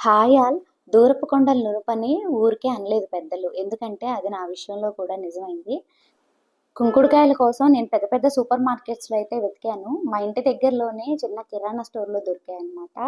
Hi all. దూరపు కొండలు నునుపని ఊరికే అనలేదు పెద్దలు. ఎందుకంటే అది నా విషయంలో కూడా నిజమైంది. కుంకుడుకాయల కోసం నేను పెద్ద పెద్ద సూపర్ మార్కెట్స్లో అయితే వెతికాను. మా ఇంటి దగ్గరలోనే చిన్న కిరాణా స్టోర్లో దొరికాయి అనమాట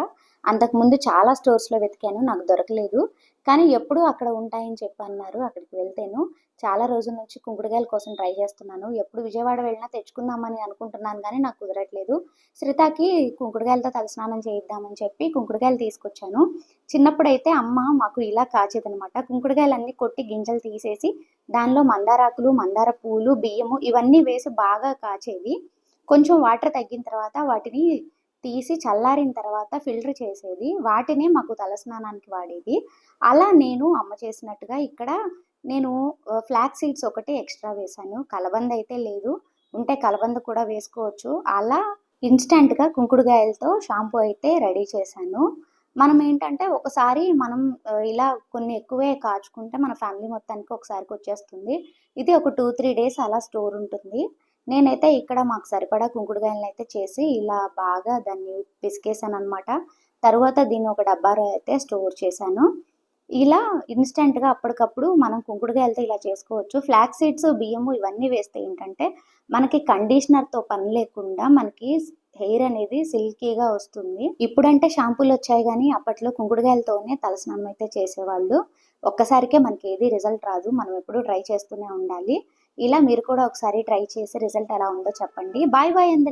అంతకుముందు చాలా స్టోర్స్లో వెతికాను నాకు దొరకలేదు. కానీ ఎప్పుడూ అక్కడ ఉంటాయని చెప్పి అన్నారు అక్కడికి వెళ్తేను. చాలా రోజుల నుంచి కుంకుడుకాయల కోసం ట్రై చేస్తున్నాను. ఎప్పుడు విజయవాడ వెళ్ళినా తెచ్చుకుందామని అనుకుంటున్నాను కానీ నాకు కుదరట్లేదు. శ్రీతాకి కుంకుడుకాయలతో తలస్నానం చేయిద్దామని చెప్పి కుంకుడుకాయలు తీసుకొచ్చాను. చిన్నప్పుడైతే అమ్మ మాకు ఇలా కాచేదనమాట కుంకుడుకాయలన్నీ కొట్టి గింజలు తీసేసి దానిలో మందారాకులు మందార పూలు బియ్యము ఇవన్నీ వేసి బాగా కాచేది. కొంచెం వాటర్ తగ్గిన తర్వాత వాటిని తీసి చల్లారిన తర్వాత ఫిల్టర్ చేసేది. వాటినే మాకు తలస్నానానికి వాడేది. అలా నేను అమ్మ చేసినట్టుగా ఇక్కడ నేను ఫ్లాక్ సీడ్స్ ఒకటి ఎక్స్ట్రా వేశాను. కలబంద అయితే లేదు. ఉంటే కలబంద కూడా వేసుకోవచ్చు. అలా ఇన్స్టెంట్గా కుంకుడుకాయలతో షాంపూ అయితే రెడీ చేశాను. మనం ఏంటంటే ఒకసారి మనం ఇలా కొన్ని ఎక్కువే కాచుకుంటే మన ఫ్యామిలీ మొత్తానికి ఒకసారికి వచ్చేస్తుంది. ఇది ఒక టూ త్రీ డేస్ అలా స్టోర్ ఉంటుంది. నేనైతే ఇక్కడ మాకు సరిపడా కుంకుడుగాయలను అయితే చేసి ఇలా బాగా దాన్ని పిసికేసాను అనమాట తర్వాత దీన్ని ఒక డబ్బాలో అయితే స్టోర్ చేశాను. ఇలా ఇన్స్టెంట్గా అప్పటికప్పుడు మనం కుంకుడుకాయలతో ఇలా చేసుకోవచ్చు. ఫ్లాక్ సీడ్స్ బియ్యము ఇవన్నీ వేస్తే ఏంటంటే మనకి కండిషనర్తో పని లేకుండా మనకి హెయిర్ అనేది సిల్కీగా వస్తుంది. ఇప్పుడంటే షాంపూలు వచ్చాయి కానీ అప్పట్లో కుంకుడుగాయలతోనే తలస్నానం అయితే చేసేవాళ్ళు. ఒక్కసారికే మనకి ఏది రిజల్ట్ రాదు. మనం ఎప్పుడు ట్రై చేస్తూనే ఉండాలి. ఇలా మీరు కూడా ఒకసారి ట్రై చేసి రిజల్ట్ ఎలా ఉందో చెప్పండి. బాయ్ బాయ్ అందరికి.